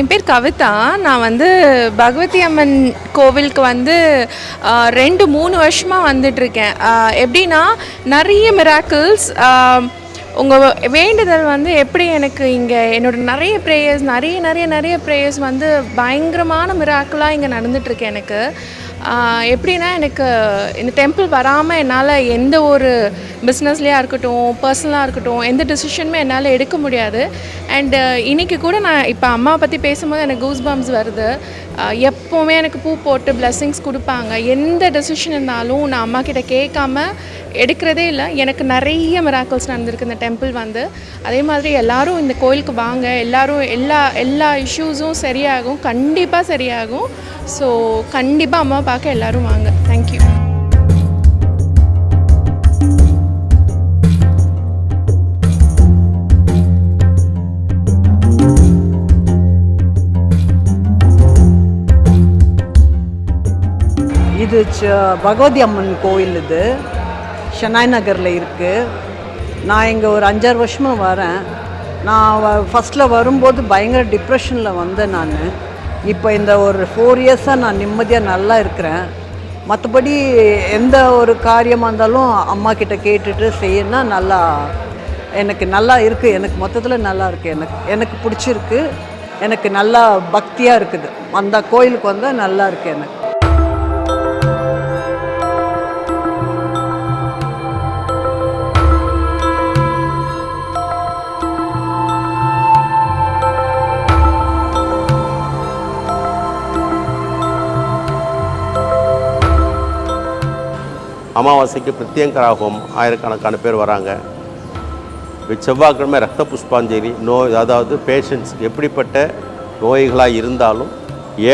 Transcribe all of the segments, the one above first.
என் பேர் கவிதா. நான் வந்து பகவதி அம்மன் கோவிலுக்கு வந்து ரெண்டு மூணு வருஷமாக வந்துட்டுருக்கேன். எப்படின்னா நிறைய மிராக்கிள்ஸ் உங்கள் வேண்டுதல் வந்து எப்படி எனக்கு இங்கே என்னோட நிறைய ப்ரேயர்ஸ் நிறைய நிறைய நிறைய ப்ரேயர்ஸ் வந்து பயங்கரமான மிராக்கிளாக இங்கே நடந்துட்டுருக்கு எனக்கு. எப்படின்னா எனக்கு இந்த டெம்பிள் வராமல் என்னால் எந்த ஒரு பிஸ்னஸ்லேயா இருக்கட்டும் பர்சனலாக இருக்கட்டும் எந்த டிசிஷனுமே என்னால் எடுக்க முடியாது. அண்டு இன்னைக்கு கூட நான் இப்போ அம்மாவை பற்றி பேசும்போது எனக்கு கூஸ் பம்ஸ் வருது. எப்போவுமே எனக்கு பூ போட்டு பிளெஸ்ஸிங்ஸ் கொடுப்பாங்க. எந்த டெசிஷன் இருந்தாலும் நான் அம்மா கிட்ட கேட்காம எடுக்கிறதே இல்லை. எனக்கு நிறைய மிராக்கல்ஸ் நடந்திருக்கு. இந்த டெம்பிள் வந்து. அதே மாதிரி எல்லோரும் இந்த கோயிலுக்கு வாங்க. எல்லோரும் எல்லா எல்லா இஷ்யூஸும் சரியாகும். கண்டிப்பாக சரியாகும். ஸோ கண்டிப்பாக அம்மா பார்க்க எல்லோரும் வாங்க. தேங்க்யூ இது பகவதி அம்மன் கோயில் இது. ஷெனாய் நகரில் இருக்குது நான் இங்கே ஒரு அஞ்சாறு வருஷமாக வரேன். நான் ஃபஸ்ட்டில் வரும்போது பயங்கர டிப்ரெஷனில் வந்தேன் நான். இப்போ இந்த ஒரு ஃபோர் இயர்ஸாக நான் நிம்மதியாக நல்லா இருக்கிறேன். மற்றபடி எந்த ஒரு காரியமாக இருந்தாலும் அம்மா கிட்ட கேட்டுட்டு செய்யணும்னா நல்லா எனக்கு நல்லா இருக்குது எனக்கு மொத்தத்தில் நல்லா இருக்குது எனக்கு எனக்கு பிடிச்சிருக்கு. எனக்கு நல்லா பக்தியாக இருக்குது. அந்த கோயிலுக்கு வந்தால் நல்லா இருக்குது எனக்கு. அமாவாசைக்கு பிரத்யங்கராகவும் ஆயிரக்கணக்கான பேர் வராங்க. செவ்வாய்க்கிழமை ரத்த புஷ்பாஞ்சலி நோய் அதாவது பேஷண்ட்ஸ் எப்படிப்பட்ட நோய்களாக இருந்தாலும்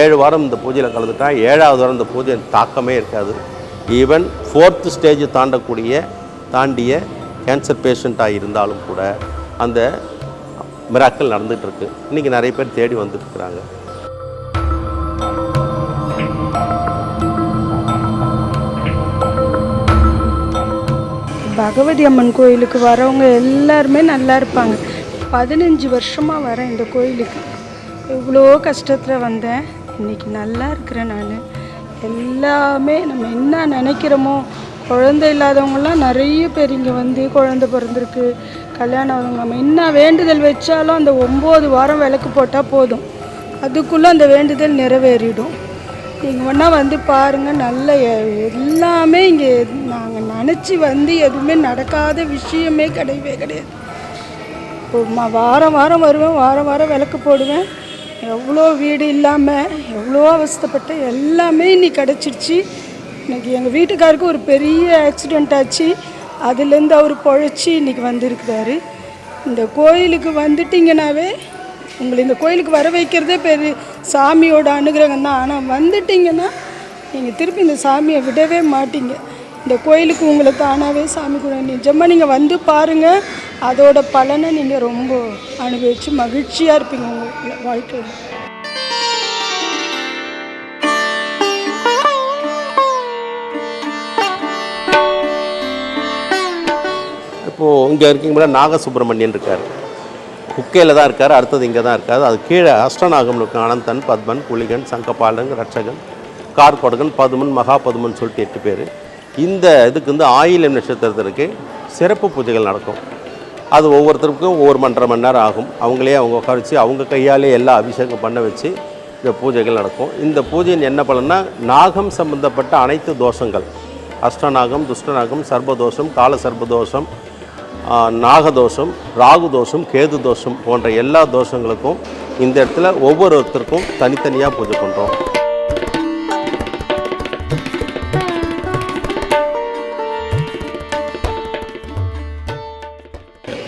ஏழு வாரம் இந்த பூஜையில் கலந்துட்டால் ஏழாவது வாரம் இந்த பூஜையின் தாக்கமே இருக்காது. ஈவன் ஃபோர்த்து ஸ்டேஜ் தாண்டக்கூடிய தாண்டிய கேன்சர் பேஷண்ட்டாக இருந்தாலும் கூட அந்த மிராக்கள் நடந்துகிட்ருக்கு இன்றைக்கி நிறைய பேர் தேடி வந்துட்டு பகவதி அம்மன் கோயிலுக்கு வரவங்க எல்லாருமே நல்லா இருப்பாங்க. பதினஞ்சு வருஷமாக வரேன் இந்த கோயிலுக்கு. எவ்வளோ கஷ்டத்தில் வந்தேன். இன்னைக்கு நல்லா இருக்கிறேன் நான். எல்லாமே நம்ம என்ன நினைக்கிறோமோ குழந்தை இல்லாதவங்களாம் நிறைய பேர் இங்கே வந்து குழந்தை பிறந்திருக்கு. கல்யாணம் ஆகுங்க நம்ம என்ன வேண்டுதல் வச்சாலும் அந்த ஒம்பது வாரம் விளக்கு போட்டால் போதும். அதுக்குள்ளே அந்த வேண்டுதல் நிறைவேறிடும். நீங்கள் ஒன்றா வந்து பாருங்கள் நல்ல எல்லாமே இங்கே நாங்கள் நினச்சி வந்து எதுவுமே நடக்காத விஷயமே கிடையவே கிடையாது. இப்போ வாரம் வாரம் வருவேன் வாரம் வாரம் விளக்கு போடுவேன். எவ்வளோ வீடு இல்லாமல் எவ்வளோ அவஸ்தைப்பட்டு எல்லாமே இன்னைக்கு கிடச்சிருச்சு. இன்னைக்கு எங்கள் வீட்டுக்காருக்கு ஒரு பெரிய ஆக்சிடெண்ட் ஆச்சு. அதுலேருந்து அவர் பொழைச்சி இன்னைக்கு வந்திருக்கிறாரு. இந்த கோயிலுக்கு வந்துட்டிங்கனாவே உங்களை இந்த கோயிலுக்கு வர வைக்கிறதே பெரிய சாமியோட அனுகிரகம் தான். ஆனால் வந்துட்டிங்கன்னா நீங்கள் திருப்பி இந்த சாமியை விடவே மாட்டீங்க. இந்த கோயிலுக்கு உங்களை தானாகவே சாமி கூட நிஜமாக நீங்கள் வந்து பாருங்கள் அதோட பலனை நீங்கள் ரொம்ப அனுபவித்து மகிழ்ச்சியாக இருப்பீங்க உங்கள் வாழ்க்கையில். இப்போது இங்கே இருக்கீங்களா? நாகசுப்ரமணியன் இருக்கார். குக்கையில் தான் இருக்கார் அடுத்தது இங்கே தான் இருக்கார். அது கீழே அஷ்டநாகம் இருக்கும் அனந்தன் பத்மன் புலிகன் சங்கபாலன் ரட்சகன் கார்கொடகன் பதுமன் மகாபதுமன் சொல்லிட்டு எட்டு பேர். இந்த இதுக்கு வந்து ஆயிலம் நட்சத்திரத்திற்கு சிறப்பு பூஜைகள் நடக்கும். அது ஒவ்வொருத்தருக்கும் ஒவ்வொரு மன்றரை மணி நேரம் ஆகும். அவங்களே அவங்க உட்கார வச்சு அவங்க கையாலே எல்லா அபிஷேகம் பண்ண வச்சு இந்த பூஜைகள் நடக்கும். இந்த பூஜையின் என்ன பலன்னா நாகம் சம்பந்தப்பட்ட அனைத்து தோஷங்கள். அஷ்டநாகம் துஷ்டநாகம் சர்பதோஷம் கால சர்பதோஷம் நாகதோஷம் ராகு தோஷம் கேது தோஷம் போன்ற எல்லா தோஷங்களுக்கும் இந்த இடத்துல ஒவ்வொருத்தருக்கும் தனித்தனியாக பூஜை பண்ணுறோம்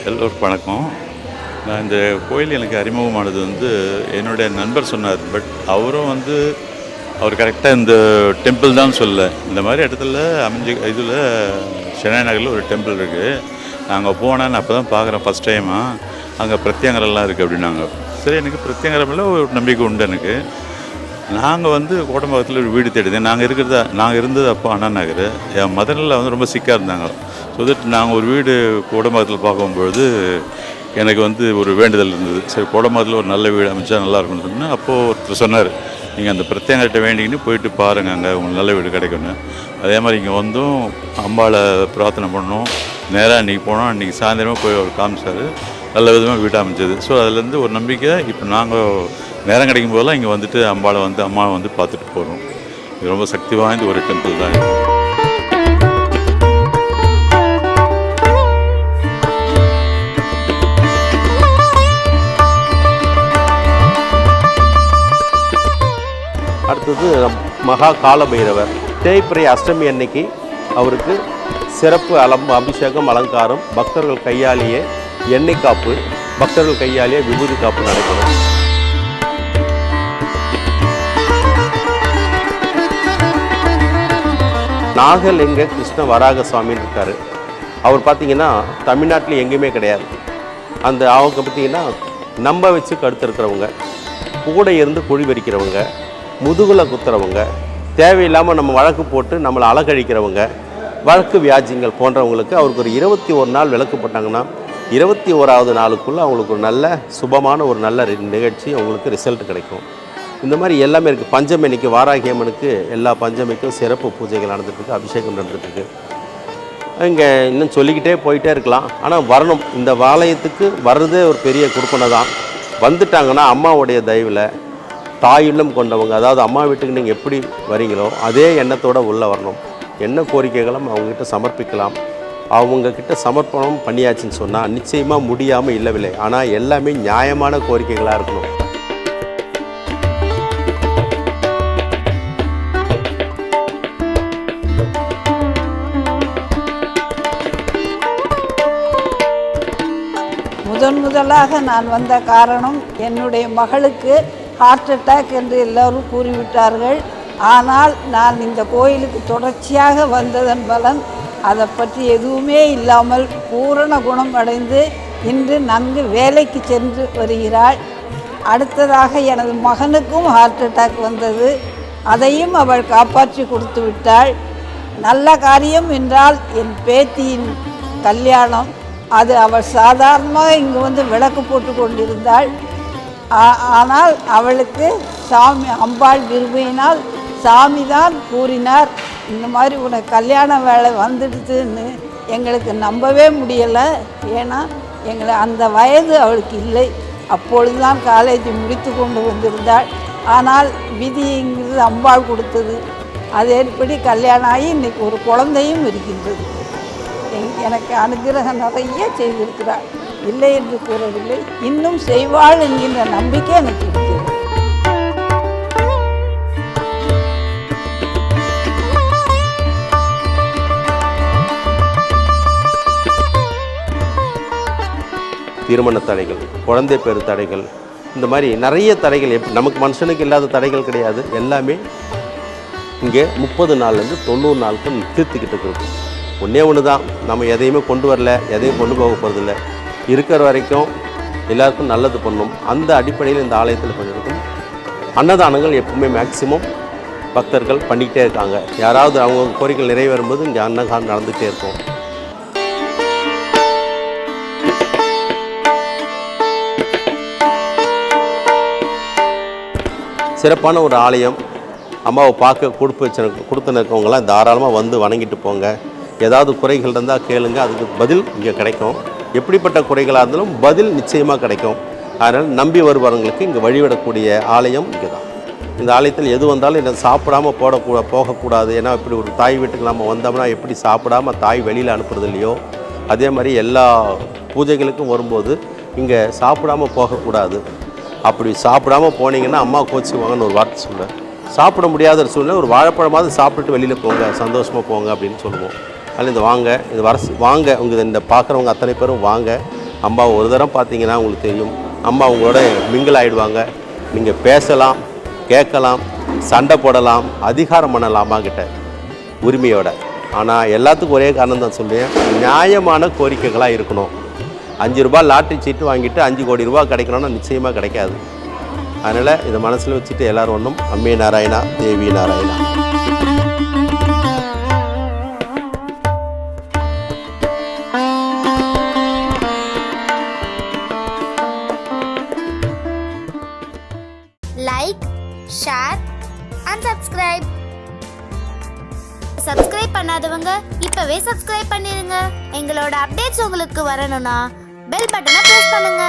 எல்லோருக்கும் வணக்கம். நான் இந்த கோயில் எனக்கு அறிமுகமானது வந்து என்னுடைய நண்பர் சொன்னார் பட் அவரும் வந்து அவர் கரெக்டாக இந்த டெம்பிள் தான் சொல்ல. இந்த மாதிரி இடத்துல அமைஞ்சு இதில் சென்னை நகரில் ஒரு டெம்பிள் இருக்குது நாங்கள் போனால் நான் அப்போ தான் பார்க்குறேன் ஃபஸ்ட் டைமாக அங்கே பிரத்யங்கரெல்லாம் இருக்குது அப்படின்னாங்க. சரி எனக்கு பிரத்யங்கரமில் ஒரு நம்பிக்கை உண்டு எனக்கு. நாங்கள் வந்து கோட்டம்பாக்கத்தில் ஒரு வீடு தேடிதேன் நாங்கள் இருக்கிறத நாங்கள் இருந்தது அப்போ அண்ணா நகர். என் மதரில் வந்து ரொம்ப சிக்காக இருந்தாங்க. ஸோ தட் நாங்கள் ஒரு வீடு கோடம்பாக்கத்தில் பார்க்கும்பொழுது எனக்கு வந்து ஒரு வேண்டுதல் இருந்தது. சரி கோடம்பாக்கத்தில் ஒரு நல்ல வீடு அமைச்சா நல்லா இருக்கும்னு சொன்னேன். அப்போது ஒருத்தர் சொன்னார் நீங்கள் அந்த பிரத்யேகத்தை வேண்டிக்கின்னு போயிட்டு பாருங்கள் அங்கே உங்களுக்கு நல்ல வீடு கிடைக்கும்னு. அதே மாதிரி இங்கே வந்தும் அம்பாளை பிரார்த்தனை பண்ணோம். நேராக அன்றைக்கி போனோம் அன்றைக்கி சாயந்தரமாக போய் அவர் காமிச்சார். நல்ல விதமாக வீடு அமைஞ்சது. ஸோ அதுலேருந்து ஒரு நம்பிக்கை இப்போ நாங்கள் நேரம் கிடைக்கும் போதெல்லாம் இங்கே வந்துட்டு அம்பாவை வந்து அம்மாவை வந்து பார்த்துட்டு போகிறோம் இது ரொம்ப சக்தி வாய்ந்த ஒரு டெம்பிள் தான் இது. அடுத்தது மகா கால பைரவர் அஷ்டமி அன்னைக்கு அவருக்கு சிறப்பு அலம் அபிஷேகம் அலங்காரம் பக்தர்கள் கையாலேயே எண்ணெய் காப்பு பக்தர்கள் கையாலேயே விபூதி காப்பு நடைபெறும். நாகலிங்க கிருஷ்ண வராக சுவாமின்னு இருக்கார். அவர் பார்த்தீங்கன்னா தமிழ்நாட்டில் எங்கேயுமே கிடையாது. அந்த அவங்க பார்த்தீங்கன்னா நம்ப வச்சு கடுத்திருக்கிறவங்க கூட இருந்து குழி பறிக்கிறவங்க முதுகில் குத்துறவங்க தேவையில்லாமல் நம்ம வழக்கு போட்டு நம்மளை அழகழிக்கிறவங்க வழக்கு வியாஜியங்கள் போன்றவங்களுக்கு அவருக்கு ஒரு இருபத்தி ஒரு நாள் விளக்கு போட்டாங்கன்னா இருபத்தி ஓராவது நாளுக்குள்ளே அவங்களுக்கு ஒரு நல்ல சுபமான ஒரு நல்ல நிகழ்ச்சி அவங்களுக்கு ரிசல்ட் கிடைக்கும். இந்த மாதிரி எல்லாமே இருக்குது பஞ்சமி இன்னைக்கு வாராகி அம்மனுக்கு எல்லா பஞ்சமிக்கும் சிறப்பு பூஜைகள் நடந்துட்டுருக்கு அபிஷேகம் நடந்துட்டுருக்கு. இங்கே இன்னும் சொல்லிக்கிட்டே போயிட்டே இருக்கலாம். ஆனால் வரணும். இந்த வாலயத்துக்கு வர்றதே ஒரு பெரிய கொடுப்பனை தான். வந்துட்டாங்கன்னா அம்மாவுடைய தயவில் தாயுள்ளம் கொண்டவங்க அதாவது அம்மா வீட்டுக்கு நீங்கள் எப்படி வரீங்களோ அதே எண்ணத்தோடு உள்ளே வரணும். என்ன கோரிக்கைகளும் அவங்கக்கிட்ட சமர்ப்பிக்கலாம். அவங்கக்கிட்ட சமர்ப்பணம் பண்ணியாச்சுன்னு சொன்னால் நிச்சயமாக முடியாமல் இல்லவில்லை. ஆனால் எல்லாமே நியாயமான கோரிக்கைகளாக இருக்கணும். முதன் முதலாக நான் வந்த காரணம் என்னுடைய மகளுக்கு ஹார்ட் அட்டாக் என்று எல்லோரும் கூறிவிட்டார்கள். ஆனால் நான் இந்த கோயிலுக்கு தொடர்ச்சியாக வந்ததன் பலன் அதை பற்றி எதுவுமே இல்லாமல் பூரண குணம் அடைந்து இன்று நன்கு வேலைக்கு சென்று வருகிறாள். அடுத்ததாக எனது மகனுக்கும் ஹார்ட் அட்டாக் வந்தது. அதையும் அவள் காப்பாற்றி கொடுத்து விட்டாள். நல்ல காரியம் என்றால் என் பேத்தியின் கல்யாணம். அது அவள் சாதாரணமாக இங்கு வந்து விளக்கு போட்டு கொண்டிருந்தாள். ஆனால் அவளுக்கு சாமி அம்பாள் விரும்பினால் சாமி தான் கூறினார். இந்த மாதிரி உனக்கு கல்யாண வேலை வந்துடுதுன்னு எங்களுக்கு நம்பவே முடியலை. ஏன்னா எங்களை அந்த வயது அவளுக்கு இல்லை. அப்பொழுதுதான் காலேஜ் முடித்து கொண்டு வந்திருந்தாள். ஆனால் விதிங்கிறது அம்பாள் கொடுத்தது. அதேபடி கல்யாணம் ஆகி இன்னைக்கு ஒரு குழந்தையும் இருக்கின்றது. எனக்கு அனுகிரகம் நிறைய செய்திருக்கிறாள். இல்லை என்று கூறவில்லை. இன்னும் செய்வாள் என்கின்ற நம்பிக்கை எனக்கு இருக்கிறது. திருமண தடைகள் குழந்தை பேரு தடைகள் இந்த மாதிரி நிறைய தடைகள் எப் நமக்கு மனுஷனுக்கு இல்லாத தடைகள் கிடையாது. எல்லாமே இங்கே முப்பது நாள்லேருந்து தொண்ணூறு நாளுக்கு தீர்த்துக்கிட்டு இருக்கும் ஒன்றே ஒன்று தான் நம்ம எதையுமே கொண்டு வரல எதையும் கொண்டு போக போகிறதில்ல இருக்கிற வரைக்கும் எல்லாருக்கும் நல்லது பண்ணும். அந்த அடிப்படையில் இந்த ஆலயத்தில் பண்ணியிருக்கும் அன்னதானங்கள் எப்பவுமே மேக்சிமம் பக்தர்கள் பண்ணிக்கிட்டே இருக்காங்க. யாராவது அவங்க கோரிக்கை நிறைவேறும்போது இங்கே அன்னதானம் நடந்துகிட்டே இருக்கும். சிறப்பான ஒரு ஆலயம். அம்மாவை பார்க்க கொடுப்பு வச்சு கொடுத்து தாராளமாக வந்து வணங்கிட்டு போங்க. ஏதாவது குறைகள் இருந்தால் கேளுங்க அதுக்கு பதில் இங்கே கிடைக்கும். எப்படிப்பட்ட குறைகளாக இருந்தாலும் பதில் நிச்சயமாக கிடைக்கும். அதனால் நம்பி வருபவர்களுக்கு இங்கே வழிவிடக்கூடிய ஆலயம் இங்கே தான் இந்த ஆலயத்தில் எது வந்தாலும் என்ன சாப்பிடாம போடக்கூட போகக்கூடாது. ஏன்னா இப்படி ஒரு தாய் வீட்டுக்கு நம்ம வந்தோம்னா எப்படி சாப்பிடாம தாய் வெளியில் அனுப்புறது இல்லையோ? அதே மாதிரி எல்லா பூஜைகளுக்கும் வரும்போது இங்கே சாப்பிடாம போகக்கூடாது. அப்படி சாப்பிடாம போனீங்கன்னா அம்மா கோச்சிக்குவாங்கன்னு ஒரு வார்த்தை சொல்லுவேன் சாப்பிட முடியாத ஒரு சூழ்நிலை ஒரு வாழைப்பழமாவது சாப்பிட்டுட்டு வெளியில் போங்க சந்தோஷமாக போங்க அப்படின்னு சொல்லுவோம். அதில் இந்த வாங்க இது வர வாங்க உங்கள் இந்த பார்க்குறவங்க அத்தனை பேரும் வாங்க. அம்மா ஒரு தரம் பார்த்தீங்கன்னா உங்களுக்கு தெரியும். அம்மா உங்களோட மிங்கிள் ஆகிடுவாங்க நீங்கள் பேசலாம் கேட்கலாம் சண்டை போடலாம் அதிகாரம் பண்ணலாமா கிட்ட? உரிமையோட. ஆனால் எல்லாத்துக்கும் ஒரே காரணம் தான் சொல்லுவேன் நியாயமான கோரிக்கைகளாக இருக்கணும். அஞ்சு ரூபா லாட்ரி சீட்டு வாங்கிட்டு அஞ்சு கோடி ரூபா கிடைக்கணும்னா நிச்சயமாக கிடைக்காது. அதனால் இதை மனசில் வச்சுட்டு எல்லோரும் ஒன்றும் அம்மி Narayana Devi Narayana. Like share and subscribe subscribe பண்ணாதவங்க இப்பவே சப்ஸ்கிரைப் பண்ணிருங்க. எங்களோட அப்டேட்ஸ் உங்களுக்கு வரணும்னா பெல் பட்டனை ப்ரெஸ் பண்ணுங்க.